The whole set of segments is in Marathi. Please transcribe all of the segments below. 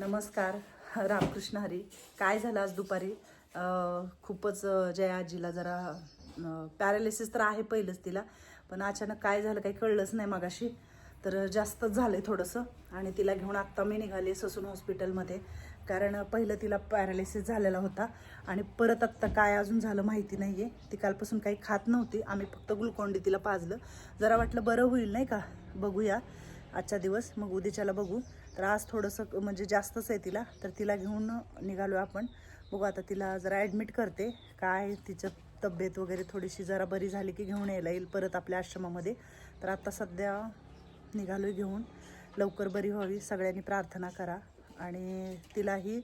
नमस्कार. रामकृष्ण हरी. काय झालं आज दुपारी? खूपच अं, जया आजीला जरा पॅरालिसिस तर आहे पहिलंच तिला पण अचानक काय झालं काही कळलंच नाही मगाशी. तर जास्तच झालं आहे थोडंसं. आणि तिला घेऊन आत्ता मी निघाले ससून हॉस्पिटलमध्ये कारण पहिलं तिला पॅरालिसिस झालेला होता. आणि परत आत्ता काय अजून झालं माहिती नाही आहे ती कालपासून काही खात नव्हती. आम्ही फक्त ग्लुकोंडी तिला पाजलं. जरा वाटलं बरं होईल नाही का? बघूया. आजचा दिवस. मग उद्याच्याला बघू. तर आज थोडंसं म्हणजे जास्तच आहे तिला. तर तिला घेऊन निघालो आपण. बघू आता तिला जरा ॲडमिट करते. काय तिचं तब्येत वगैरे थोडीशी जरा बरी झाली की घेऊन यायला येईल परत आपल्या आश्रमामध्ये. तर आत्ता सध्या निघालो घेऊन. लवकर बरी व्हावी. सगळ्यांनी प्रार्थना करा. आणि तिलाही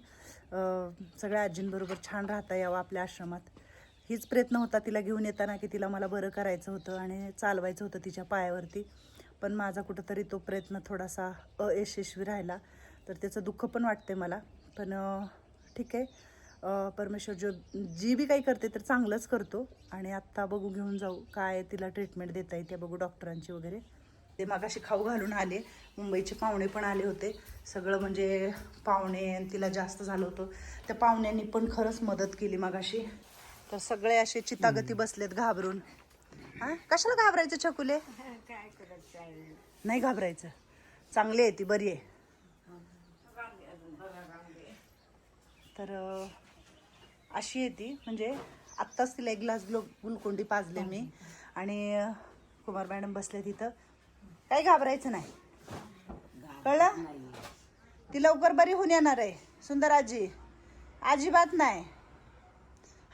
सगळ्या आजींबरोबर छान राहता यावं आपल्या आश्रमात. हीच प्रयत्न होता तिला घेऊन येताना की तिला मला बरं करायचं होतं आणि चालवायचं होतं तिच्या पायावरती. पण माझा कुठंतरी तो प्रयत्न थोडासा अयशस्वी राहिला. तर त्याचं दुःख पण वाटते मला. पण ठीक आहे. परमेश्वर जो जी बी काही करते तर चांगलंच करतो. आणि आत्ता बघू घेऊन जाऊ काय तिला ट्रीटमेंट देता येते बघू डॉक्टरांची वगैरे. ते मगाशी खाऊ घालून आले. मुंबईचे पाहुणे पण आले होते. सगळं म्हणजे पाहुणे आणि तिला जास्त झालं होतं. त्या पाहुण्यांनी पण खरंच मदत केली मगाशी. तर सगळे असे चितागती बसलेत घाबरून. हा? कशाला घाबरायचं छकुले? काय नाही घाबरायचं. चांगली आहे ती बरी आहे. तर अं, अशी आहे ती. म्हणजे आत्ताच तिला एक ग्लास ग्लो ग्लुकोंडी पाजले मी. आणि अं, कुमार मॅडम बसले तिथं. काही घाबरायचं नाही. कळलं? ती लवकर बरी होऊन येणार आहे सुंदर आजी. अजिबात नाही.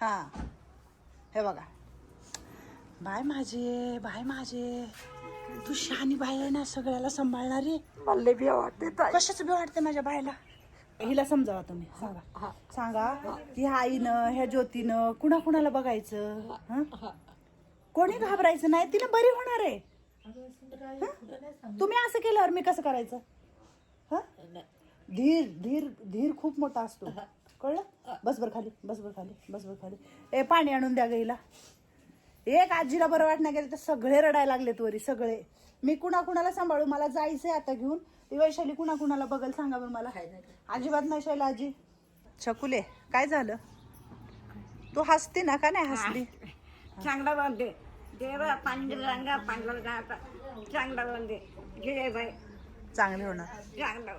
हां. हे बघा. बाय माझे बाय माझे. तू शहाणी बाय आहे ना सगळ्याला सांभाळणारी मला बी वाटते ताई. कशाच बी वाटते माझ्या बायला हिला समजावा तुम्ही सांगा. सांगा की ह्या आईनं ह्या ज्योतीनं कुणा कुणाला बघायचं? हं? कोणी घाबरायचं नाही तिला बरी होणार आहे. हं? तुम्ही असं केल्यावर मी कसं करायचं? हं? धीर धीर धीर खूप मोठा असतो. कळलं? बस बर खाली बस बर खाली बस बर खाली. ए पाणी आणून द्या गेला एक आजीला बरं वाटणं गेलं तर सगळे रडायला लागलेत वरी सगळे. मी कुणा कुणाला सांभाळू? मला जायचंय आता घेऊन. ती वैशाली कुणा कुणाला बघल सांगा बरं मला. अजिबात नाही शैला आजी. छकुले काय झालं? तू हसते ना का नाही हसली? चांगला बांधे. देवा पांडुरंगा पांडुरंगा चांगला बांधे. घे बाई. चांगली होणार. चांगला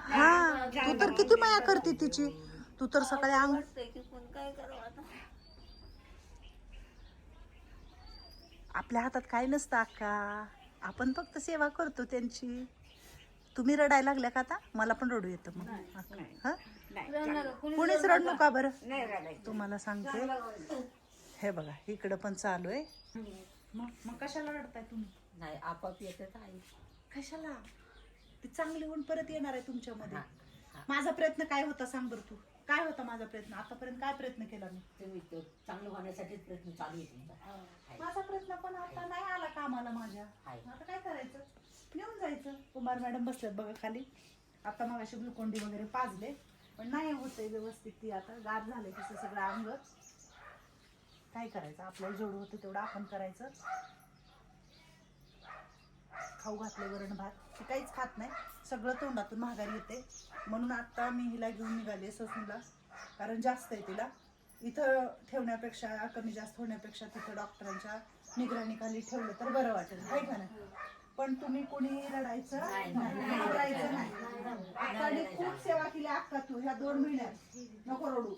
हा तू तर किती माया करते तिची? तू तर सकाळी अंग आपल्या हातात काय नसतं अक्का आपण फक्त सेवा करतो त्यांची. तुम्ही रडायला लागल्या का आता? मला पण रडू येतं मग. हं? कुणीच रडू नका बरं. तुम्हाला सांगते. हे बघा इकडं पण चालू आहे. मग मग कशाला रडताय तुम्ही? नाही आपाप येतात आई. कशाला? ती चांगली होऊन परत येणार आहे तुमच्यामध्ये. माझा प्रयत्न काय होता सांग बरं तू. काय होता माझा प्रयत्न? आतापर्यंत काय प्रयत्न केला मी? तुम्ही तो चांगलं होण्यासाठी प्रयत्न चालू आहे तुमचा. माझा प्रयत्न पण आता नाही आला कामाला माझ्या. आता काय करायचं? नेऊन जायचं. कुमार मॅडम बसल्यात बघा खाली. आता मग अशी ग्लुकोंडी वगैरे पाजले. पण नाही होतंय व्यवस्थित ती आता. गार झाले तिचं सगळं अंग. काय करायचं? आपल्याला जेवढं होतं तेवढं आपण करायचं. खाऊ घातले वरण भात. ती काहीच खात नाही. सगळं तोंडातून महागारी येते. म्हणून आता मी हिला घेऊन निघाले ससूनला. कारण जास्त आहे तिला. इथं ठेवण्यापेक्षा कमी जास्त होण्यापेक्षा तिथं डॉक्टरांच्या निगराणीखाली ठेवलं तर बरं वाटेल. आहे का नाही? पण तुम्ही कोणी रडायचं? नाही घाबरायचं नाही. खूप सेवा केली अक्का तू ह्या दोन महिन्यात. नको रडू.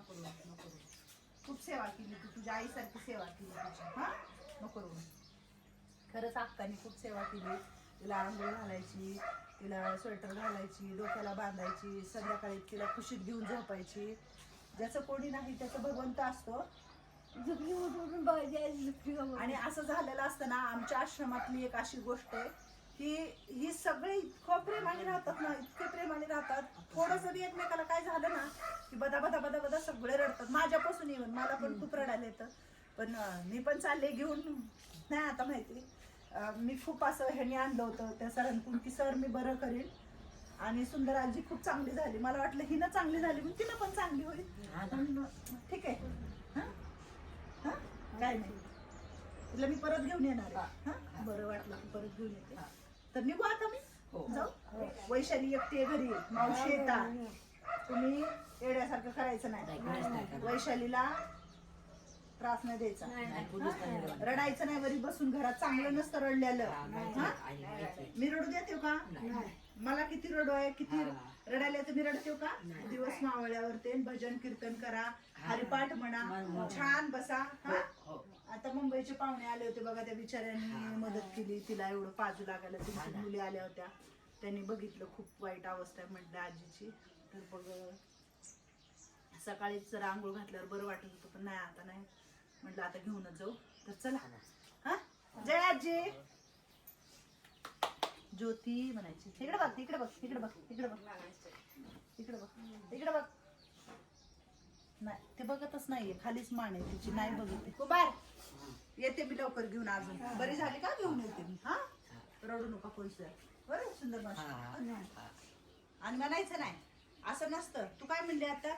नको. खूप सेवा केली तू. तुझ्या आईसारखी सेवा केली तुझी. हा? नको रडू खरंच अक्काने खूप सेवा केली. तिला आंघोळ घालायची तिला स्वेटर घालायची डोक्याला बांधायची संध्याकाळी तिला खुशीत घेऊन झोपायची. ज्याचं कोणी नाही त्याचं भगवंत असतो. आणि असं झालेलं असतं ना आमच्या आश्रमातली एक अशी गोष्ट आहे की ही सगळे इतकं प्रेमाने राहतात ना इतके प्रेमाने राहतात. थोडस बी एकमेकाला काय झालं ना की बदा बदा बदा बदा सगळे रडतात. माझ्यापासून येऊन मला पण खूप रडायला येतं. पण मी पण चालले घेऊन. नाही आता माहिती. मी खूप असं ह्याने आणलं होतं त्या सरांकडून की सर मी बरं करीन. आणि सुंदर आजी खूप चांगली झाली. मला वाटलं हिनं चांगली झाली पण तिनं पण चांगली होईल. ठीक आहे. हं? हं? काय नाही. तिला मी परत घेऊन येणार हा? बरं वाटलं परत घेऊन येते. तर निघू आता मी? हो. जाऊ? वैशाली एकटी घरी. मावशी येतात. तुम्ही येड्यासारखं करायचं नाही. वैशालीला त्रास नाही द्यायचा. रडायचं नाही वरी बसून घरात चांगलं नसतं रडलेलं. मी रडू देते का. मला किती रडू आहे किती हा. रडायला तुम्ही रडते का. दिवस मावळ्यावर ते भजन कीर्तन करा. हरिपाठ म्हणा. छान बसा हा? हो. आता मुंबईचे पाहुणे आले होते बघा त्या बिचाऱ्यांनी मदत केली तिला एवढं पाजू लागायला त्यांची मुली आल्या होत्या त्यांनी बघितलं खूप वाईट अवस्था आहे म्हटलं आजीची तर बघ सकाळीच जरा आंघोळ घातल्यावर बरं वाटत होतं पण नाही आता नाही म्हटलं आता घेऊनच जाऊ. तर चला. हा? जय आजी. ज्योती म्हणायची. इकडे बघ इकडे बघ इकडे बघ इकडे बघ. इकडे बघ इकडे बघ. नाही ते बघतच नाहीये. खालीच मान आहे तिची. नाही बघते कुबार येते मी लवकर घेऊन अजून. बरी झाली का घेऊन येते मी? हा? रडू नका कोणचं बरं सुंदर मावशी. आणि म्हणायचं नाही. असं नसतं. तू काय म्हणली आता?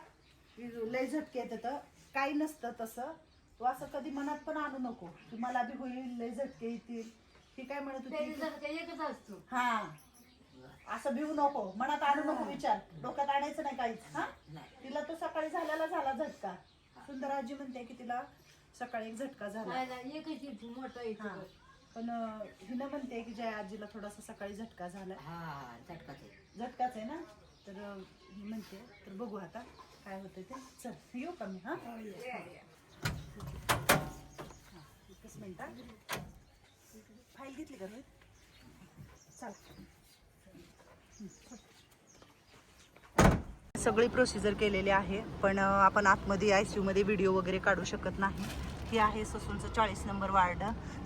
की लय झटके येत तर काही नसतं तसं. तू असं कधी मनात पण आणू नको की मला बी होईल लय झटके येतील. ती काय म्हणत होती? एकच असतो. हा. असं भिवू नको. मनात आणू नको विचार. डोक्यात आणायचं नाही काहीच. हा. तिला तो सकाळी झालेला झाला झटका. सुंदर आजी म्हणते की तिला सकाळी एक झटका झाला. एकच मोठा हा. पण अं, हिनं म्हणते की जया आजीला थोडासा सकाळी झटका झाला. हा, हा, झटकाच आहे. झटकाच आहे ना? तर अं, ही म्हणते. तर बघू आता काय होतं ते. चल येऊ का मी हा हा, एकच मिनिट हा. फाईल घेतली सगळी प्रोसिजर केलेली आहे पण आपण आतमध्ये आय सी मध्ये व्हिडिओ वगैरे काढू शकत नाही. ही आहे ससूनचं चाळीस नंबर वार्ड.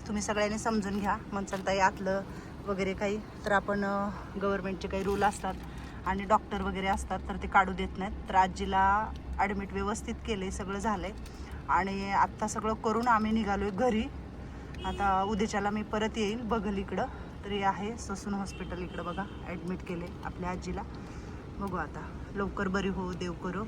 तुम्ही सगळ्यांनी समजून घ्या. मनसलताई आतलं वगैरे काही तर आपण गव्हर्नमेंटचे काही रूल असतात आणि डॉक्टर वगैरे असतात तर ते काढू देत नाहीत. तर आजीला ॲडमिट व्यवस्थित केले सगळं झालंय. आणि आत्ता सगळं करून आम्ही निघालोय घरी. आता उद्याच्याला मी परत येईल बघल इकडं. तरी आहे ससून हॉस्पिटल इकडं बघा. ॲडमिट केले आपल्या आजीला. बघू आता. लवकर बरी होऊ देव करू.